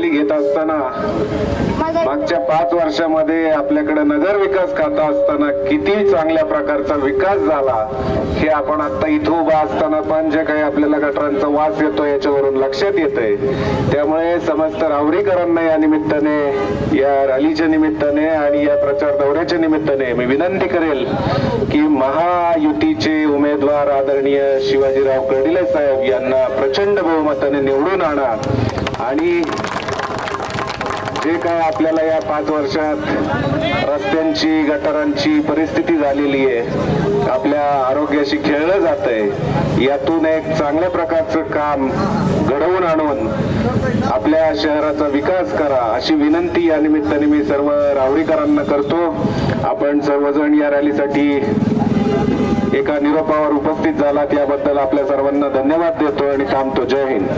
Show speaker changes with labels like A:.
A: Rally घेत असताना मागच्या पाच वर्षामध्ये आपल्याकडे नगर विकास खाता असताना किती चांगल्या प्रकारचा विकास झाला हे आपण आता इथं उभा असताना पण जे काही आपल्याला गटारांचा वास येतो याच्यावरून लक्षात येतंय. त्यामुळे समस्त रावरीकरांना या निमित्ताने या रॅलीच्या निमित्ताने आणि या प्रचार दौऱ्याच्या निमित्ताने मी विनंती करेल की महायुतीचे उमेदवार आदरणीय शिवाजीराव कर्डिले साहेब यांना प्रचंड बहुमताने निवडून आणा. आणि जे काय आपल्याला या पाच वर्षात रस्त्यांची गटारांची परिस्थिती झालेली आहे आपल्या आरोग्याशी खेळलं जात आहे यातून एक चांगल्या प्रकारचं काम घडवून आणून आपल्या शहराचा विकास करा अशी विनंती या निमित्ताने मी सर्व रावरीकरांना करतो. आपण सर्वजण या रॅलीसाठी एका निरोपावर उपस्थित झालात याबद्दल आपल्या सर्वांना धन्यवाद देतो आणि थांबतो. जय हिंद.